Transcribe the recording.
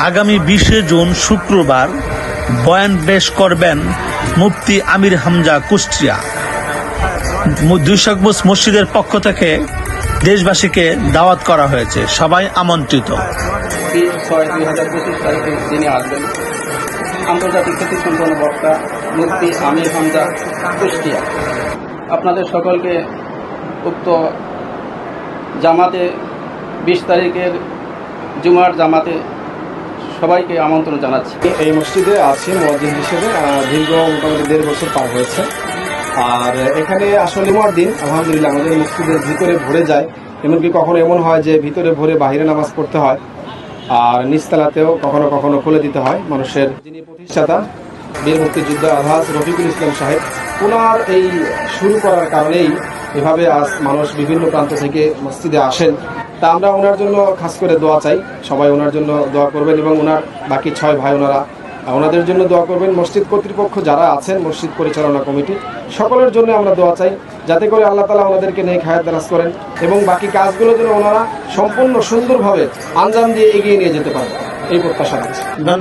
আগামী বিশে জুন শুক্রবার বয়ান পেশ করবেন মুফতি আমির হামজা কুষ্টিয়া। দুইশাকবুস মসজিদের পক্ষ থেকে দেশবাসীকে দাওয়াত করা হয়েছে। সবাই আমন্ত্রিত। আন্তর্জাতিক বক্তা মুফতি আমির কুষ্টিয়া। আপনাদের সকলকে উক্ত জামাতে বিশ তারিখের জুমার জামাতে সবাইকে আমন্ত্রণ জানাচ্ছি। এই মসজিদে আছি মসজিদ হিসেবে দীর্ঘ মোটামুটি দেড় বছর পার হয়েছে। আর এখানে আসলে জুমার দিন, আলহামদুলিল্লাহ, আমাদের মসজিদের ভিতরে ভরে যায়। এমনকি কখনো এমন হয় যে ভিতরে ভরে বাহিরে নামাজ পড়তে হয়, আর নিচতলাতেও কখনো কখনো খুলে দিতে হয় মানুষের। যিনি প্রতিষ্ঠাতা, বীর মুক্তিযুদ্ধ আলহাজ রফিকুল ইসলাম সাহেব ওনার এই শুরু করার কারণেই এভাবে আজ মানুষ বিভিন্ন প্রান্ত থেকে মসজিদে আসেন। তা আমরা ওনার জন্য খাস করে দোয়া চাই। সবাই ওনার জন্য দোয়া করবেন এবং ওনার বাকি ছয় ভাই ওনারা ওনাদের জন্য দোয়া করবেন। মসজিদ কর্তৃপক্ষ যারা আছেন, মসজিদ পরিচালনা কমিটি, সকলের জন্য আমরা দোয়া চাই, যাতে করে আল্লাহ তালা ওনাদেরকে নিয়ে খায়াত দারাজ করেন এবং বাকি কাজগুলো যেন ওনারা সম্পূর্ণ সুন্দরভাবে আঞ্জাম দিয়ে এগিয়ে নিয়ে যেতে পারেন। এই প্রত্যাশা ধন্যবাদ।